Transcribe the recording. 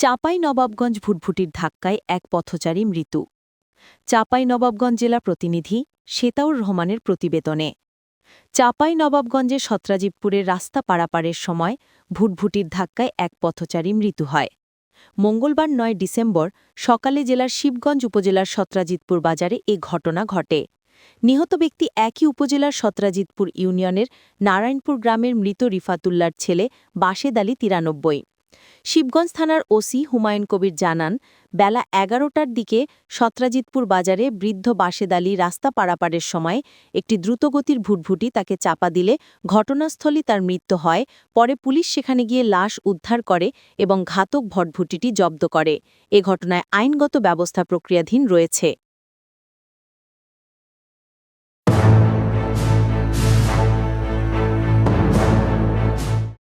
চাপাই নবাবগঞ্জ ভুটভুটির ধাক্কায় এক পথচারী মৃত্যু। চাপাই নবাবগঞ্জ জেলা প্রতিনিধি শেতাউর রহমানের প্রতিবেদনে। চাপাই নবাবগঞ্জে সত্রাজিতপুরের রাস্তা পারাপারের সময় ভুটভুটির ধাক্কায় এক পথচারী মৃত্যু হয়। মঙ্গলবার নয় ডিসেম্বর সকালে জেলার শিবগঞ্জ উপজেলার সত্রাজিতপুর বাজারে এ ঘটনা ঘটে। নিহত ব্যক্তি একই উপজেলার সত্রাজিতপুর ইউনিয়নের নারায়ণপুর গ্রামের মৃত রিফাতুল্লার ছেলে বাশেদ আলী তিরানব্বই। শিবগঞ্জ থানার ওসি হুমায়ুন কবির জানান, বেলা এগারোটার দিকে সত্রাজিতপুর বাজারে বৃদ্ধ বাশেদ আলী রাস্তা পারাপারের সময় একটি দ্রুতগতির ভুটভুটি তাকে চাপা দিলে ঘটনাস্থলেই তার মৃত্যু হয়। পরে পুলিশ সেখানে গিয়ে লাশ উদ্ধার করে এবং ঘাতক ভটভুটিটি জব্দ করে। এ ঘটনায় আইনগত ব্যবস্থা প্রক্রিয়াধীন রয়েছে।